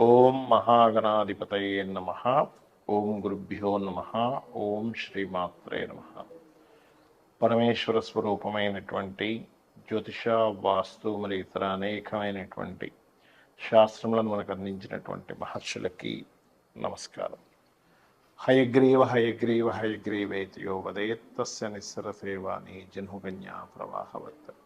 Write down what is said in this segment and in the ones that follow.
ఓం మహాగణాధిపతయే నమ. ఓం గురుభ్యో నమ. ఓం శ్రీమాత్రే నమ. పరమేశ్వర స్వరూపమైనటువంటి జ్యోతిష వాస్తు మరియు ఇతర అనేకమైనటువంటి శాస్త్రములను మనకు అందించినటువంటి మహర్షులకి నమస్కారం. హయగ్రీవ హయగ్రీవ హయగ్రీవేతి యో వదేత్తస్య నిస్సరసేవాని జన్హుగన్యా ప్రవాహవత్.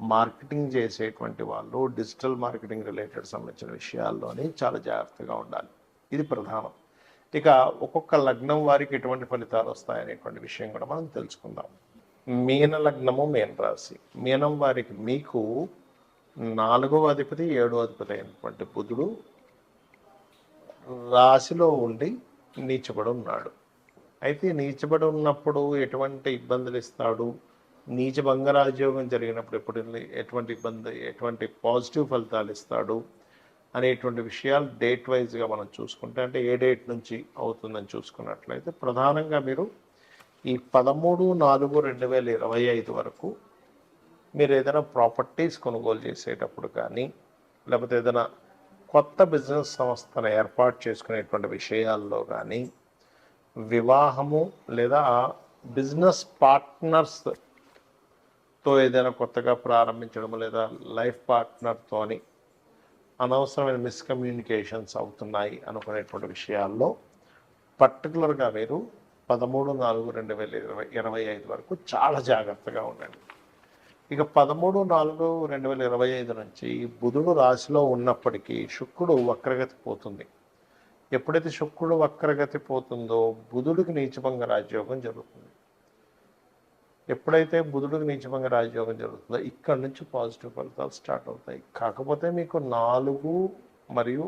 మార్కెటింగ్ చేసేటువంటి వాళ్ళు డిజిటల్ మార్కెటింగ్ రిలేటెడ్ సంబంధించిన విషయాల్లోని చాలా జాగ్రత్తగా ఉండాలి. ఇది ప్రధానం. ఇక ఒక్కొక్క లగ్నం వారికి ఎటువంటి ఫలితాలు వస్తాయనేటువంటి విషయం కూడా మనం తెలుసుకుందాం. మీన లగ్నము మీన రాశి. మీనం వారికి మీకు నాలుగవ అధిపతి ఏడో అధిపతి అయినటువంటి బుధుడు రాశిలో ఉండి నీచబడి ఉన్నాడు. అయితే నీచబడి ఉన్నప్పుడు ఎటువంటి ఇబ్బందులు ఇస్తాడు? నీచ భంగరాజయోగం జరిగినప్పుడు ఎప్పుడు ఎటువంటి ఇబ్బంది ఎటువంటి పాజిటివ్ ఫలితాలు ఇస్తాడు అనేటువంటి విషయాలు డేట్ వైజ్గా మనం చూసుకుంటే అంటే ఏ డేట్ నుంచి అవుతుందని చూసుకున్నట్లయితే ప్రధానంగా మీరు ఈ పదమూడు నాలుగు రెండు వేల ఇరవై ఐదు వరకు మీరు ఏదైనా ప్రాపర్టీస్ కొనుగోలు చేసేటప్పుడు కానీ లేకపోతే ఏదైనా కొత్త బిజినెస్ సంస్థను ఏర్పాటు చేసుకునేటువంటి విషయాల్లో కానీ వివాహము లేదా బిజినెస్ పార్ట్నర్స్ తో ఏదైనా కొత్తగా ప్రారంభించడం లేదా లైఫ్ పార్ట్నర్తోని అనవసరమైన మిస్కమ్యూనికేషన్స్ అవుతున్నాయి అనుకునేటువంటి విషయాల్లో పర్టికులర్గా మీరు పదమూడు నాలుగు రెండు వేల ఇరవై ఇరవై ఐదు వరకు చాలా జాగ్రత్తగా ఉండండి. ఇక పదమూడు నాలుగు రెండు వేల ఇరవై ఐదు నుంచి బుధుడు రాశిలో ఉన్నప్పటికీ శుక్రుడు వక్రగతి పోతుంది. ఎప్పుడైతే శుక్రుడు వక్రగతి పోతుందో బుధుడికి నీచభంగ రాజ్యోగం జరుగుతుంది. ఎప్పుడైతే బుధుడికి నీచభంగ రాజయోగం జరుగుతుందో ఇక్కడ నుంచి పాజిటివ్ ఫలితాలు స్టార్ట్ అవుతాయి. కాకపోతే మీకు నాలుగు మరియు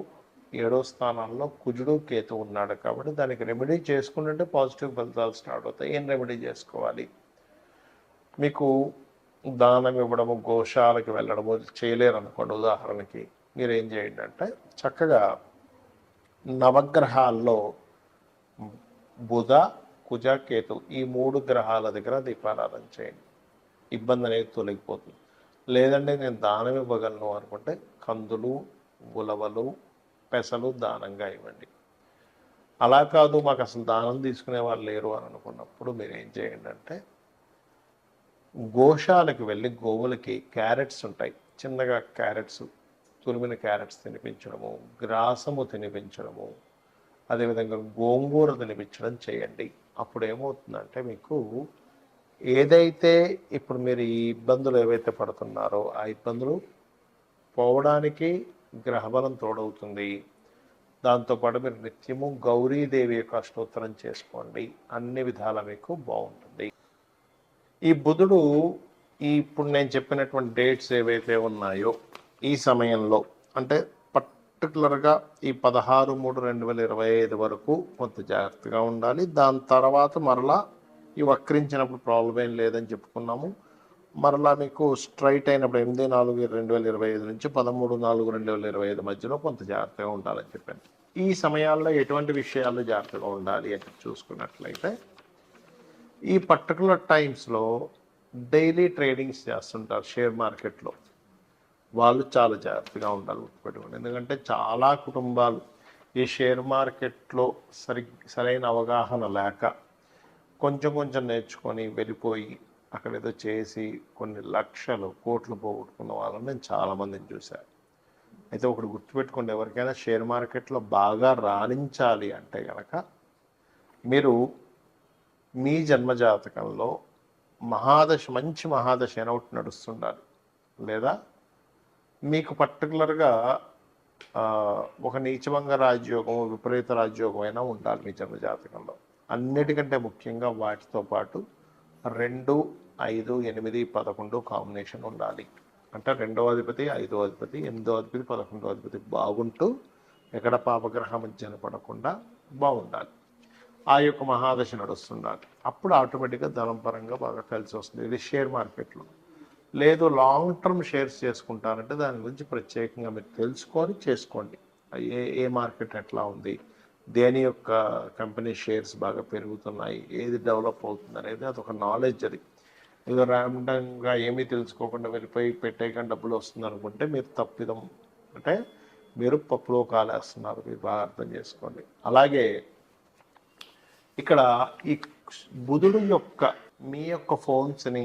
ఏడో స్థానాల్లో కుజుడు కేతు ఉన్నాడు కాబట్టి దానికి రెమెడీ చేసుకుంటుంటే పాజిటివ్ ఫలితాలు స్టార్ట్ అవుతాయి. ఏం రెమెడీ చేసుకోవాలి? మీకు దానం ఇవ్వడము గోశాలకి వెళ్ళడము చేయలేరు అనుకోండి ఉదాహరణకి. మీరు ఏం చేయండి అంటే చక్కగా నవగ్రహాల్లో బుధ కుజ కేతు ఈ మూడు గ్రహాల దగ్గర దీపారాధన చేయండి. ఇబ్బంది అనేది తొలగిపోతుంది. లేదంటే నేను దానం ఇవ్వగలను అనుకుంటే కందులు ఉలవలు పెసలు దానంగా ఇవ్వండి. అలా కాదు మాకు అసలు దానం తీసుకునే వాళ్ళు లేరు అని అనుకున్నప్పుడు మీరు ఏం చేయండి అంటే గోశాలకు వెళ్ళి గోవులకి క్యారెట్స్ ఉంటాయి. చిన్నగా క్యారెట్స్ తురిమిన క్యారెట్స్ తినిపించడము గ్రాసము తినిపించడము అదేవిధంగా గోంగూర తినిపించడం చేయండి. అప్పుడు ఏమవుతుందంటే మీకు ఏదైతే ఇప్పుడు మీరు ఈ ఇబ్బందులు ఏవైతే పడుతున్నారో ఆ ఇబ్బందులు పోవడానికి గ్రహబలం తోడవుతుంది. దాంతోపాటు మీరు నిత్యము గౌరీదేవి యొక్క అష్టోత్తరం చేసుకోండి. అన్ని విధాల మీకు బాగుంటుంది. ఈ బుధుడు ఈ ఇప్పుడు నేను చెప్పినటువంటి డేట్స్ ఏవైతే ఉన్నాయో ఈ సమయంలో అంటే పర్టికులర్గా ఈ పదహారు మూడు రెండు వేల ఇరవై ఐదు వరకు కొంత జాగ్రత్తగా ఉండాలి. దాని తర్వాత మరలా ఈ వక్రించినప్పుడు ప్రాబ్లం ఏం లేదని చెప్పుకున్నాము. మరలా మీకు స్ట్రైట్ అయినప్పుడు ఎనిమిది నాలుగు రెండు వేల ఇరవై ఐదు నుంచి పదమూడు నాలుగు రెండు వేల ఇరవై ఐదు మధ్యలో కొంత జాగ్రత్తగా ఉండాలని చెప్పాను. ఈ సమయాల్లో ఎటువంటి విషయాలు జాగ్రత్తగా ఉండాలి అని చూసుకున్నట్లయితే ఈ పర్టికులర్ టైమ్స్లో డైలీ ట్రేడింగ్స్ చేస్తుంటారు షేర్ మార్కెట్లో. వాళ్ళు చాలా జాగ్రత్తగా ఉండాలి గుర్తుపెట్టుకోండి ఎందుకంటే చాలా కుటుంబాలు ఈ షేర్ మార్కెట్లో సరి సరైన అవగాహన లేక కొంచెం కొంచెం నేర్చుకొని వెళ్ళిపోయి అక్కడ ఏదో చేసి కొన్ని లక్షలు కోట్లు పోగొట్టుకున్న వాళ్ళని నేను చాలామందిని చూశాను అయితే ఒకటి గుర్తుపెట్టుకోండి ఎవరికైనా షేర్ మార్కెట్లో బాగా రాణించాలి అంటే కనుక మీరు మీ జన్మజాతకంలో మహాదశ మంచి మహాదశ అయిన ఒకటి నడుస్తుండాలి. లేదా మీకు పర్టికులర్గా ఒక నీచభంగ రాజ్యోగం విపరీత రాజ్యోగం అయినా ఉండాలి మీ జన్మజాతకంలో. అన్నిటికంటే ముఖ్యంగా వాటితో పాటు రెండు ఐదు ఎనిమిది పదకొండు కాంబినేషన్ ఉండాలి. అంటే రెండవ అధిపతి ఐదో అధిపతి ఎనిమిదో అధిపతి పదకొండో అధిపతి బాగుంటూ ఎక్కడ పాపగ్రహం మధ్యన పడకుండా బాగుండాలి. ఆ యొక్క మహాదశ నడుస్తుండాలి. అప్పుడు ఆటోమేటిక్గా ధనం పరంగా బాగా కలిసి వస్తుంది. ఇది షేర్ మార్కెట్లో లేదు లాంగ్ టర్మ్ షేర్స్ చేసుకుంటారంటే దాని గురించి ప్రత్యేకంగా మీరు తెలుసుకొని చేసుకోండి. ఏ ఏ మార్కెట్ ఎట్లా ఉంది దేని యొక్క కంపెనీ షేర్స్ బాగా పెరుగుతున్నాయి ఏది డెవలప్ అవుతుంది అనేది అదొక నాలెడ్జ్ అది. ఏదో ర్యాండంగా ఏమీ తెలుసుకోకుండా వెళ్ళిపోయి పెట్టేయకుండా డబ్బులు వస్తుంది అనుకుంటే మీరు తప్పిదం అంటే మీరు పప్పులో కాలేస్తున్నారు మీరు బాగా అర్థం చేసుకోండి. అలాగే ఇక్కడ ఈ బుధుడు యొక్క మీ యొక్క ఫోన్స్ని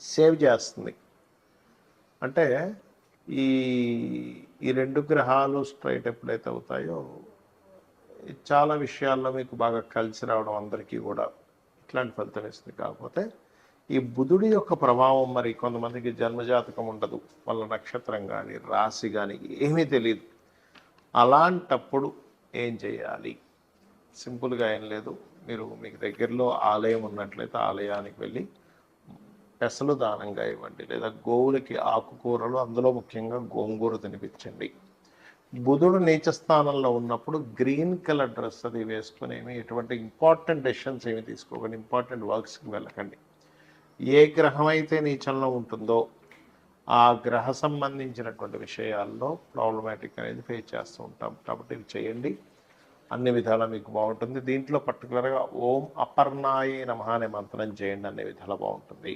సేవ్ చేస్తుంది. అంటే ఈ ఈ రెండు గ్రహాలు స్ట్రైట్ ఎప్పుడైతే అవుతాయో చాలా విషయాల్లో మీకు బాగా కలిసి రావడం అందరికీ కూడా ఇట్లాంటి ఫలితం ఇస్తుంది. కాకపోతే ఈ బుధుడి యొక్క ప్రభావం మరి కొంతమందికి జన్మజాతకం ఉండదు. వాళ్ళ నక్షత్రం కానీ రాశి కానీ ఏమీ తెలియదు అలాంటప్పుడు ఏం చేయాలి? సింపుల్గా ఏం లేదు. మీరు మీకు దగ్గరలో ఆలయం ఉన్నట్లయితే ఆలయానికి వెళ్ళి పెసలు దానంగా ఇవ్వండి లేదా గోవులకి ఆకుకూరలు అందులో ముఖ్యంగా గోంగూర తినిపించండి. బుధుడు నీచ స్థానంలో ఉన్నప్పుడు గ్రీన్ కలర్ డ్రెస్ అది వేసుకుని ఏమి ఎటువంటి ఇంపార్టెంట్ డెసిషన్స్ ఏమి తీసుకోకండి ఇంపార్టెంట్ వర్క్స్కి వెళ్ళకండి. ఏ గ్రహం అయితే నీచంలో ఉంటుందో ఆ గ్రహ సంబంధించినటువంటి విషయాల్లో ప్రాబ్లమాటిక్ అనేది ఫేస్ చేస్తూ ఉంటాం. కాబట్టి ఇవి చేయండి. అన్ని విధాలా మీకు బాగుంటుంది. దీంట్లో పర్టికులర్గా ఓం అపర్ణాయే నమః అనే మంత్రం చేయండి. అన్ని విధాలా బాగుంటుంది.